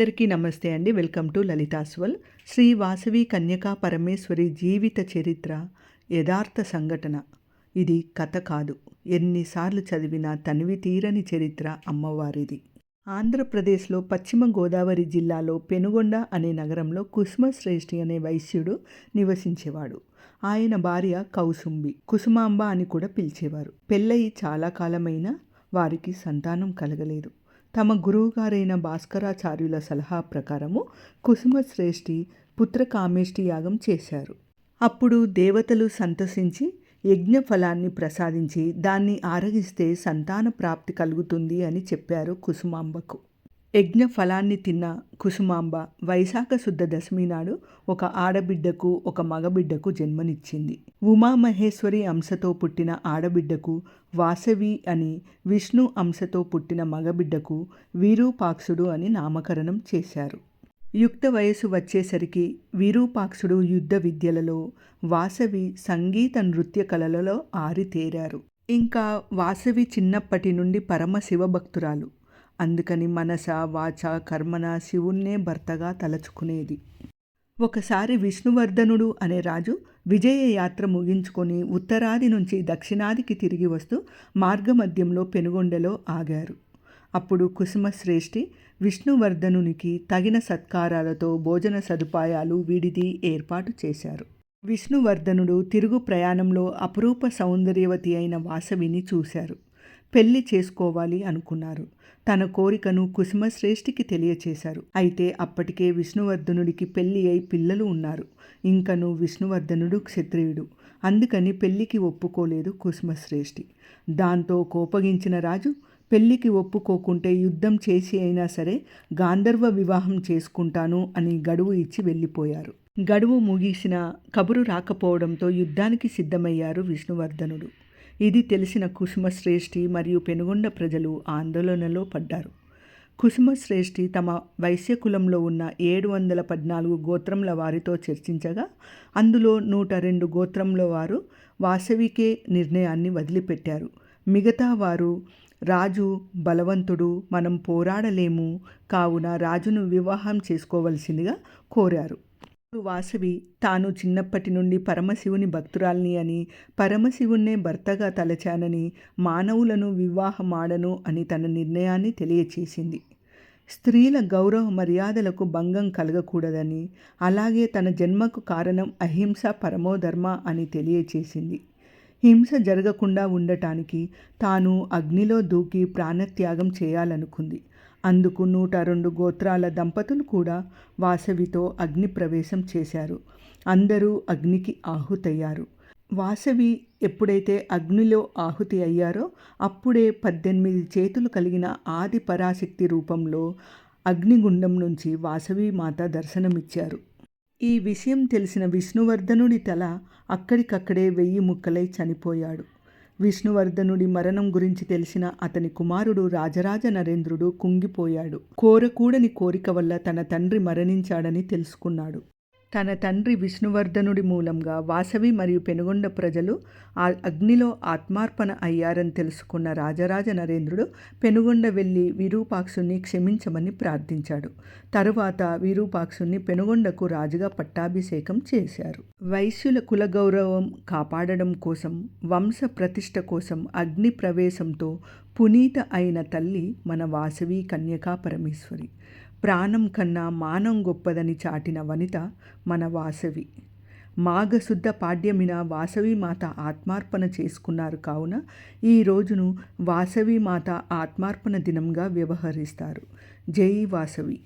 అందరికీ నమస్తే అండి. వెల్కమ్ టు లలితాస్వల్ శ్రీ వాసవి కన్యకా పరమేశ్వరి జీవిత చరిత్ర యథార్థ సంఘటన. ఇది కథ కాదు. ఎన్నిసార్లు చదివినా తనివి తీరని చరిత్ర అమ్మవారిది. ఆంధ్రప్రదేశ్లో పశ్చిమ గోదావరి జిల్లాలో పెనుగొండ అనే నగరంలో కుసుమశ్రేష్ఠి అనే వైశ్యుడు నివసించేవాడు. ఆయన భార్య కౌసుంబి కుసుమాంబ అని కూడా పిలిచేవారు. పెళ్ళయి చాలా కాలమైనా వారికి సంతానం కలగలేదు. తమ గురువుగారైన భాస్కరాచార్యుల సలహా ప్రకారము కుసుమశ్రేష్ఠి పుత్రకామేష్టి యాగం చేశారు. అప్పుడు దేవతలు సంతసించి యజ్ఞ ఫలాన్ని ప్రసాదించి దాన్ని ఆరగిస్తే సంతాన ప్రాప్తి కలుగుతుంది అని చెప్పారు కుసుమాంబకు. యజ్ఞ ఫలాన్ని తిన్న కుసుమాంబ వైశాఖ శుద్ధ దశమి నాడు ఒక ఆడబిడ్డకు ఒక మగబిడ్డకు జన్మనిచ్చింది. ఉమామహేశ్వరి అంశతో పుట్టిన ఆడబిడ్డకు వాసవి అని విష్ణు అంశతో పుట్టిన మగబిడ్డకు వీరూపాక్షుడు అని నామకరణం చేశారు. యుక్త వయసు వచ్చేసరికి వీరూపాక్షుడు యుద్ధ విద్యలలో వాసవి సంగీత నృత్య కళలలో ఆరితేరారు. ఇంకా వాసవి చిన్నప్పటి నుండి పరమ శివభక్తురాలు అందుకని మనస వాచ కర్మన శివుణ్ణే భర్తగా తలచుకునేది. ఒకసారి విష్ణువర్ధనుడు అనే రాజు విజయ యాత్ర ముగించుకొని ఉత్తరాది నుంచి దక్షిణాదికి తిరిగి వస్తూ మార్గమధ్యంలో పెనుగొండలో ఆగారు. అప్పుడు కుసుమశ్రేష్ఠి విష్ణువర్ధనునికి తగిన సత్కారాలతో భోజన సదుపాయాలు విడిది ఏర్పాటు చేశారు. విష్ణువర్ధనుడు తిరుగు ప్రయాణంలో అపురూప సౌందర్యవతి అయిన వాసవిని చూశారు. పెళ్ళి చేసుకోవాలి అనుకున్నారు. తన కోరికను కుసుమశ్రేష్ఠికి తెలియచేశారు. అయితే అప్పటికే విష్ణువర్ధనుడికి పెళ్ళి అయి పిల్లలు ఉన్నారు. ఇంకను విష్ణువర్ధనుడు క్షత్రియుడు. అందుకని పెళ్ళికి ఒప్పుకోలేదు కుసుమశ్రేష్ఠి. దాంతో కోపగించిన రాజు పెళ్ళికి ఒప్పుకోకుంటే యుద్ధం చేసి అయినా సరే గాంధర్వ వివాహం చేసుకుంటాను అని గడువు ఇచ్చి వెళ్ళిపోయారు. గడువు ముగిసిన కబురు రాకపోవడంతో యుద్ధానికి సిద్ధమయ్యారు విష్ణువర్ధనుడు. ఇది తెలిసిన కుసుమశ్రేష్ఠి మరియు పెనుగొండ ప్రజలు ఆందోళనలో పడ్డారు. కుసుమశ్రేష్ఠి తమ వైశ్యకులంలో ఉన్న ఏడు వందల పద్నాలుగు గోత్రంల వారితో చర్చించగా అందులో నూట రెండు గోత్రంలో వారు వాసవికే నిర్ణయాన్ని వదిలిపెట్టారు. మిగతా వారు రాజు బలవంతుడు మనం పోరాడలేము కావున రాజును వివాహం చేసుకోవలసిందిగా కోరారు. వాసవి తాను చిన్నప్పటి నుండి పరమశివుని భక్తురాల్ని అని పరమశివుణ్ణే భర్తగా తలచానని మానవులను వివాహమాడను అని తన నిర్ణయాన్ని తెలియచేసింది. స్త్రీల గౌరవ మర్యాదలకు భంగం కలగకూడదని అలాగే తన జన్మకు కారణం అహింస పరమోధర్మ అని తెలియచేసింది. హింస జరగకుండా ఉండటానికి తాను అగ్నిలో దూకి ప్రాణత్యాగం చేయాలనుకుంది. అందుకు నూట రెండు గోత్రాల దంపతులు కూడా వాసవితో అగ్నిప్రవేశం చేశారు. అందరూ అగ్నికి ఆహుతయ్యారు. వాసవి ఎప్పుడైతే అగ్నిలో ఆహుతి అయ్యారో అప్పుడే పద్దెనిమిది చేతులు కలిగిన ఆది పరాశక్తి రూపంలో అగ్నిగుండం నుంచి వాసవి మాత దర్శనమిచ్చారు. ఈ విషయం తెలిసిన విష్ణువర్ధనుడి తల అక్కడికక్కడే వెయ్యి ముక్కలై చనిపోయాడు. విష్ణువర్ధనుడి మరణం గురించి తెలిసిన అతని కుమారుడు రాజరాజ నరేంద్రుడు కుంగిపోయాడు. కోరకూడని కోరిక వల్ల తన తండ్రి మరణించాడని తెలుసుకున్నాడు. తన తండ్రి విష్ణువర్ధనుడి మూలంగా వాసవి మరియు పెనుగొండ ప్రజలు ఆ అగ్నిలో ఆత్మార్పణ అయ్యారని తెలుసుకున్న రాజరాజ నరేంద్రుడు పెనుగొండ వెళ్ళి విరూపాక్షుణ్ణి క్షమించమని ప్రార్థించాడు. తరువాత విరూపాక్షుణ్ణి పెనుగొండకు రాజుగా పట్టాభిషేకం చేశారు. వైశ్యుల కుల గౌరవం కాపాడడం కోసం వంశ ప్రతిష్ట కోసం అగ్ని ప్రవేశంతో పునీత అయిన తల్లి మన వాసవి కన్యకా పరమేశ్వరి. ప్రాణం కన్నా మానం గొప్పదని చాటిన వనిత మన వాసవి. మాఘశుద్ధ పాడ్యమిన వాసవి మాత ఆత్మార్పణ చేసుకున్నారు కావున ఈ రోజును వాసవి మాత ఆత్మార్పణ దినంగా వ్యవహరిస్తారు. జై వాసవి.